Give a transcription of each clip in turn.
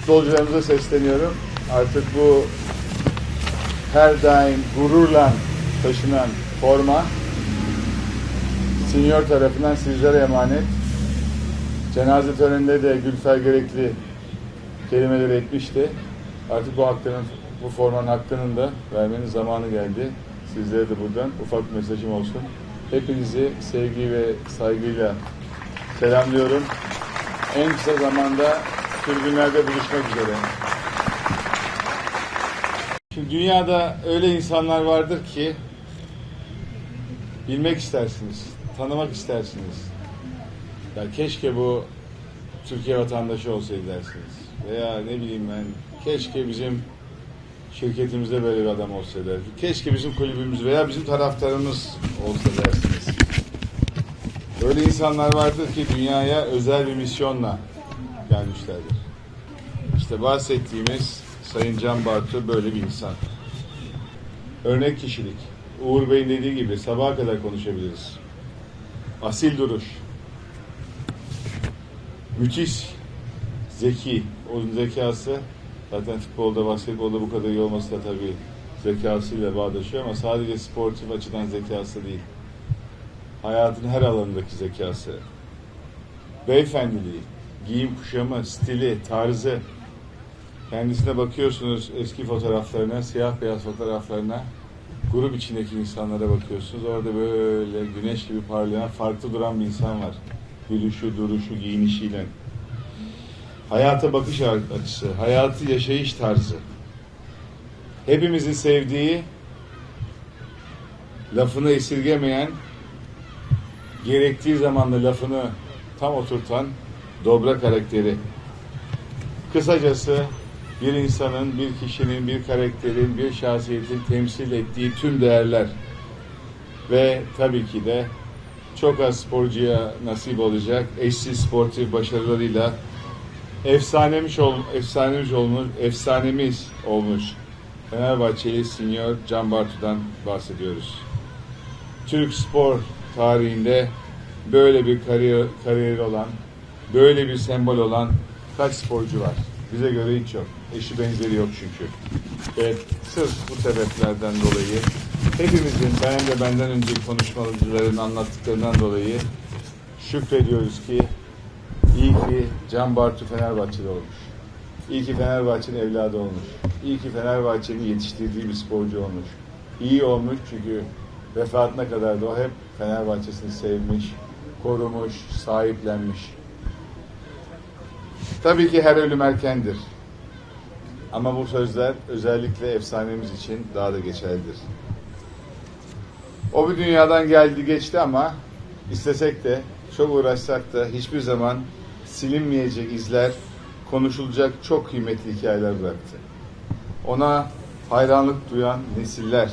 futbolcularımıza sesleniyorum. Artık bu her daim gururla taşınan forma senior tarafından sizlere emanet. Cenaze töreninde de Gülfer gerekli kelimeleri etmişti. Artık bu hakkının, bu formanın hakkının da vermenin zamanı geldi. Sizlere de buradan ufak bir mesajım olsun. Hepinizi sevgi ve saygıyla selamlıyorum. En kısa zamanda tribünlerde buluşmak üzere. Şimdi dünyada öyle insanlar vardır ki bilmek istersiniz, tanımak istersiniz. Ya keşke bu Türkiye vatandaşı olsaydı dersiniz. Veya ne bileyim ben, keşke bizim şirketimizde böyle bir adam olsa dersiniz. Keşke bizim kulübümüz veya bizim taraftarımız olsa dersiniz. Öyle insanlar vardır ki dünyaya özel bir misyonla gelmişlerdir. İşte bahsettiğimiz Sayın Can Bartu böyle bir insan. Örnek kişilik. Uğur Bey'in dediği gibi sabaha kadar konuşabiliriz. Asil duruş. Müthiş zeki. Onun zekası zaten futbolda, basketbolda bu kadar iyi olması da tabii zekasıyla bağdaşıyor ama sadece sportif açıdan zekası değil. Hayatın her alanındaki zekası. Beyefendiliği, giyim kuşamı, stili, tarzı. Kendisine bakıyorsunuz eski fotoğraflarına, siyah beyaz fotoğraflarına. Grup içindeki insanlara bakıyorsunuz. Orada böyle güneş gibi parlayan, farklı duran bir insan var. Gülüşü, duruşu, giyinişiyle. Hayata bakış açısı, hayatı yaşayış tarzı. Hepimizin sevdiği, lafını esirgemeyen, gerektiği zaman da lafını tam oturtan dobra karakteri. Kısacası bir insanın, bir kişinin, bir karakterin, bir şahsiyetin temsil ettiği tüm değerler ve tabii ki de çok az sporcuya nasip olacak eşsiz sportif başarılarıyla efsanemiş ol, efsanemiz olmuş, efsanemiz olmuş Fenerbahçeli Senior Can Bartu'dan bahsediyoruz. Türk spor tarihinde böyle bir kariyer, kariyeri olan, böyle bir sembol olan kaç sporcu var? Bize göre hiç yok. Eşi benzeri yok çünkü. Ve sırf bu sebeplerden dolayı hepimizin, ben de benden önceki konuşmacıların anlattıklarından dolayı şükrediyoruz ki iyi ki Can Bartu Fenerbahçeli olmuş. İyi ki Fenerbahçe'nin evladı olmuş. İyi ki Fenerbahçe'nin yetiştirdiği bir sporcu olmuş. İyi olmuş çünkü vefatına kadar da o hep Fenerbahçe'sini sevmiş, korumuş, sahiplenmiş. Tabii ki her ölüm erkendir. Ama bu sözler özellikle efsanemiz için daha da geçerlidir. O bir dünyadan geldi geçti ama istesek de çok uğraşsak da hiçbir zaman silinmeyecek izler, konuşulacak çok kıymetli hikayeler bıraktı. Ona hayranlık duyan nesiller,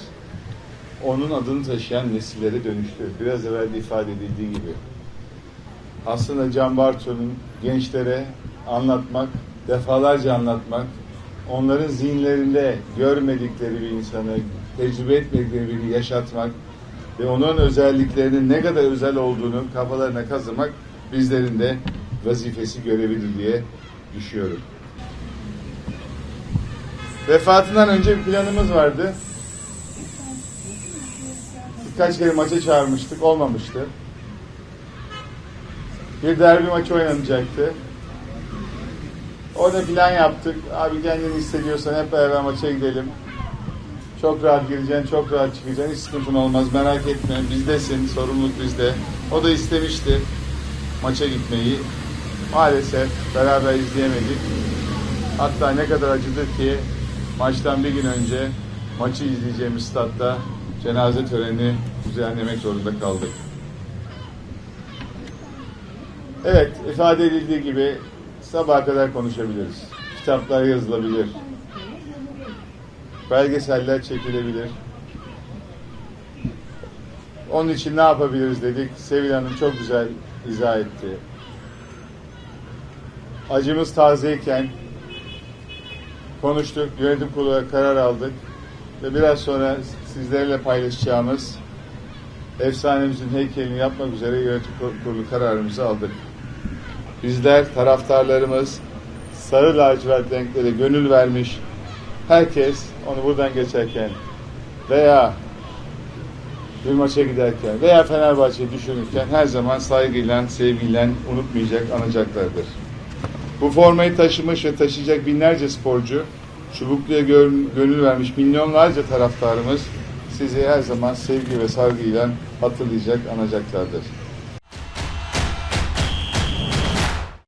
onun adını taşıyan nesillere dönüştü. Biraz evvel de ifade edildiği gibi. Aslında Can Bartu'nun gençlere anlatmak, defalarca anlatmak, onların zihinlerinde görmedikleri bir insanı, tecrübe etmedikleri birini yaşatmak ve onun özelliklerinin ne kadar özel olduğunu kafalarına kazımak bizlerin de vazifesi görevidir diye düşüyorum. Vefatından önce bir planımız vardı. Birkaç kere maça çağırmıştık, olmamıştı. Bir derbi maçı oynanacaktı. Orada plan yaptık. Abi kendini hissediyorsan hep beraber maça gidelim. Çok rahat gireceksin, çok rahat çıkacaksın. Hiç sıkıntın olmaz. Merak etme. Bizdesin. Sorumluluk bizde. O da istemişti maça gitmeyi. Maalesef beraber izleyemedik. Hatta ne kadar acıdır ki maçtan bir gün önce maçı izleyeceğimiz statta cenaze töreni düzenlemek zorunda kaldık. Evet, ifade edildiği gibi sabaha kadar konuşabiliriz. Kitaplar yazılabilir. Belgeseller çekilebilir. Onun için ne yapabiliriz dedik. Sevil Hanım çok güzel izah etti. Acımız tazeyken konuştuk, yönetim kurulu karar aldık ve biraz sonra sizlerle paylaşacağımız efsanemizin heykelini yapmak üzere yönetim kurulu kararımızı aldık. Bizler, taraftarlarımız, sarı lacivert renklere gönül vermiş herkes onu buradan geçerken veya bir maça giderken veya Fenerbahçe'yi düşünürken her zaman saygıyla, sevgiyle unutmayacak, anacaklardır. Bu formayı taşımış ve taşıyacak binlerce sporcu, çubukluya gönül vermiş milyonlarca taraftarımız sizi her zaman sevgi ve saygıyla hatırlayacak, anacaklardır.